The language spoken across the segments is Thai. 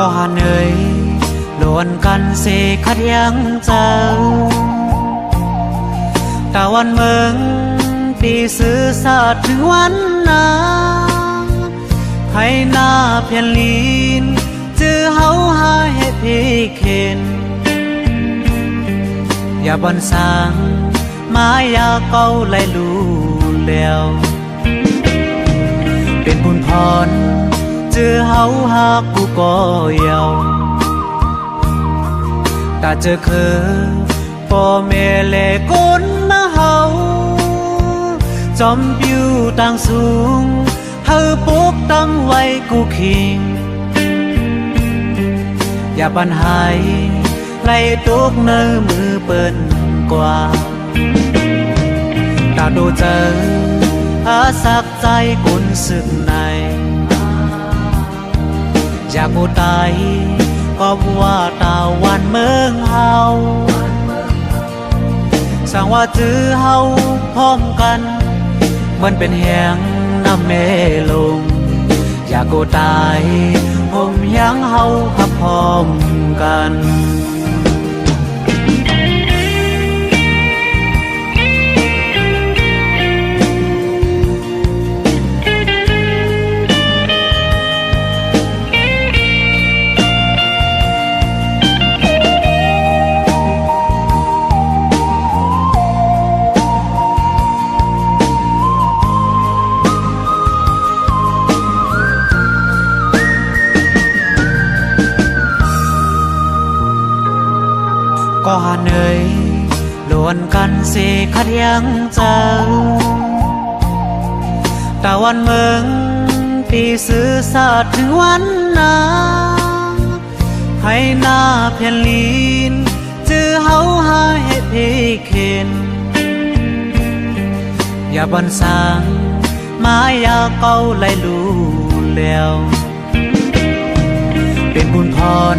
ก็หันเอ่ยล้วนกันเสขัดยังเจ้าตะวันเมืองปีซื้อสาดถึงวันนาให้หน้าเพียนลีนจือเฮาหาเฮ็ดพีเข็นอย่าบอนสร้างมาอยาเก่าไหลลูแล้วเป็นบุญพร จอเฮาหากกูก็เยาวตาเจอคือพ่อแม่แลก้นมาเฮาจอมปิวต่างสูงเฮาปกตั้งไว้กูคิง อย่าบันหายไล่ตุกเนื้อมือเปิ้นกว่า ตาดูเจออาสักใจกุนสึกใน อยากกูตายก็ว่าตาวันเมืองเฮาสั่งว่าจื้อเฮาพร้อมกัน มันเป็นแหงน้ำเมลง อยากกูตายผมยังเฮาขับพร้อมกัน ก็หันเอ่ยล้วนกันเสขัดยังเจ้าตะวันเมืองปีซื้อสาดถึงวันนาให้หน้าเพียนลีนจื้อเฮาหาเฮ็ดพีเข็นอย่าบอนสางมายาเก่าไหลลูแล้ว เป็นบุญพร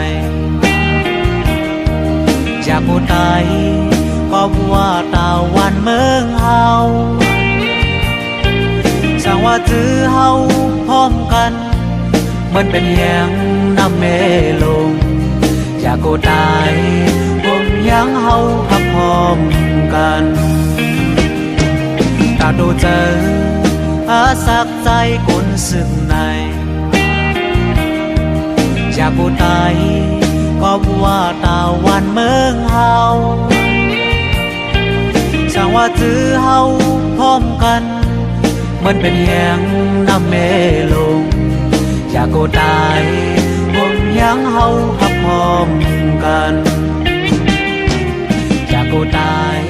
สูงเฮากตั้งไว้กูคิงอย่ากเนื้อมือเปิ้นกว่าตาดูเจออาสักใจกุนสึกในอยากกูตายก็ว่าตาวันเมืองเฮาสั่งว่าจื้อเฮาพร้อมกัน มันเป็นแหงน้ำเมลง อยากกูตายผมยังเฮาขับพร้อมกันตาดูเจออาสักใจกุนสึกในอยากกูตาย ก็ว่าตาวันเมืองเฮาช่างว่าจื้อเฮาพร้อมกัน มันเป็นแหงน้ำเมลง อยากกูตายผมยังเฮาหับพร้อมกัน อยากโกตาย